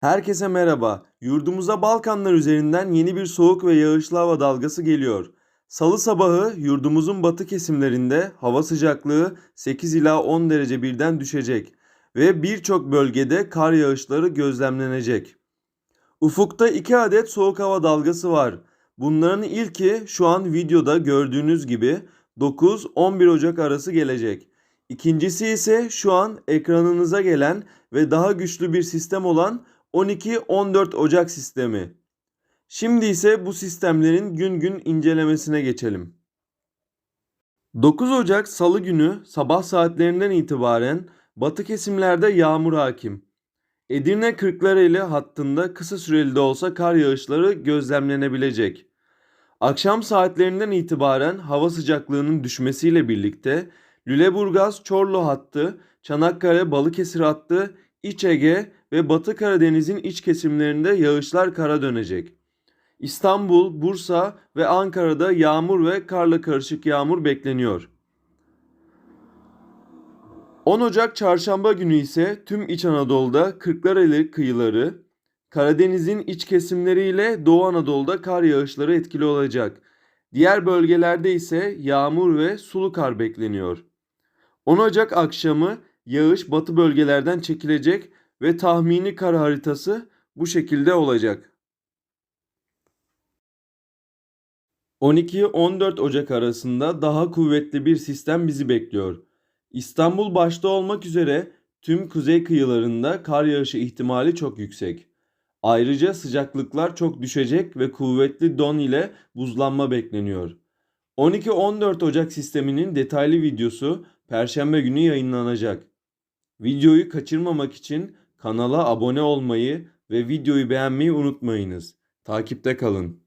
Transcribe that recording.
Herkese merhaba. Yurdumuza Balkanlar üzerinden yeni bir soğuk ve yağışlı hava dalgası geliyor. Salı sabahı yurdumuzun batı kesimlerinde hava sıcaklığı 8 ila 10 derece birden düşecek ve birçok bölgede kar yağışları gözlemlenecek. Ufukta 2 adet soğuk hava dalgası var. Bunların ilki şu an videoda gördüğünüz gibi 9-11 Ocak arası gelecek. İkincisi ise şu an ekranınıza gelen ve daha güçlü bir sistem olan 12-14 Ocak sistemi. Şimdi ise bu sistemlerin gün gün incelemesine geçelim. 9 Ocak Salı günü sabah saatlerinden itibaren batı kesimlerde yağmur hakim. Edirne Kırklareli hattında kısa süreli de olsa kar yağışları gözlemlenebilecek. Akşam saatlerinden itibaren hava sıcaklığının düşmesiyle birlikte Lüleburgaz Çorlu hattı, Çanakkale Balıkesir hattı, İç Ege ve Batı Karadeniz'in iç kesimlerinde yağışlar kara dönecek. İstanbul, Bursa ve Ankara'da yağmur ve karla karışık yağmur bekleniyor. 10 Ocak çarşamba günü ise tüm İç Anadolu'da Kırklareli kıyıları, Karadeniz'in iç kesimleriyle Doğu Anadolu'da kar yağışları etkili olacak. Diğer bölgelerde ise yağmur ve sulu kar bekleniyor. 10 Ocak akşamı yağış batı bölgelerden çekilecek ve tahmini kar haritası bu şekilde olacak. 12-14 Ocak arasında daha kuvvetli bir sistem bizi bekliyor. İstanbul başta olmak üzere tüm kuzey kıyılarında kar yağışı ihtimali çok yüksek. Ayrıca sıcaklıklar çok düşecek ve kuvvetli don ile buzlanma bekleniyor. 12-14 Ocak sisteminin detaylı videosu Perşembe günü yayınlanacak. Videoyu kaçırmamak için kanala abone olmayı ve videoyu beğenmeyi unutmayınız. Takipte kalın.